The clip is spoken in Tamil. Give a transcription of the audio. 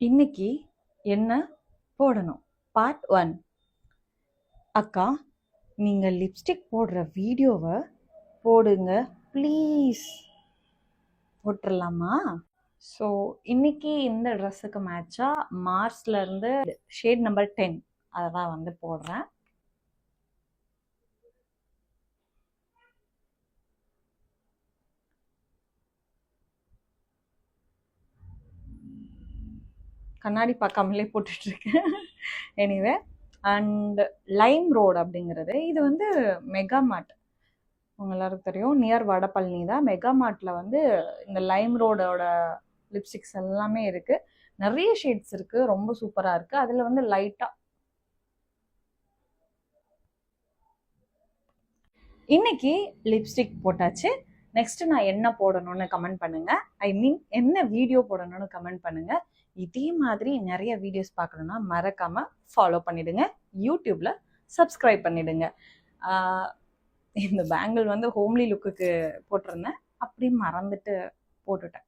இன்னைக்கு என்ன போடணும்? பார்ட் ஒன் அக்கா நீங்கள் லிப்ஸ்டிக் போடுற வீடியோவை போடுங்க ப்ளீஸ் போட்டுடலாமா ஸோ இன்னைக்கு இந்த ட்ரெஸ்ஸுக்கு மேட்சாக மார்ஸ்லேருந்து ஷேட் நம்பர் டென் அதை தான் வந்து போடுறேன். கண்ணாடி பார்க்காமலே போட்டுட்ருக்கேன். எனிவே அண்ட் லைம் ரோடு அப்படிங்கிறது இது வந்து மெகா மார்ட் உங்க எல்லாருக்கும் தெரியும் நியர் வடபழனி தான். மெகா மார்ட்டில் வந்து இந்த லைம் ரோடோட லிப்ஸ்டிக்ஸ் எல்லாமே இருக்குது நிறைய ஷேட்ஸ் இருக்குது ரொம்ப சூப்பராக இருக்குது அதில் வந்து லைட்டாக இன்னைக்கு லிப்ஸ்டிக் போட்டாச்சு. நெக்ஸ்ட் நான் என்ன போடணும்னு கமெண்ட் பண்ணுங்க. ஐ மீன் என்ன வீடியோ போடணும்னு கமெண்ட் பண்ணுங்க. இதே மாதிரி நிறைய வீடியோஸ் பார்க்கணும்னா மறக்காம ஃபாலோ பண்ணிடுங்க. யூடியூப்ல சப்ஸ்கிரைப் பண்ணிடுங்க. இந்த பேங்கிள் வந்து ஹோம்லி லுக்குக்கு போட்டிருந்தேன். அப்படியே மறந்துட்டு போட்டுட்டேன்.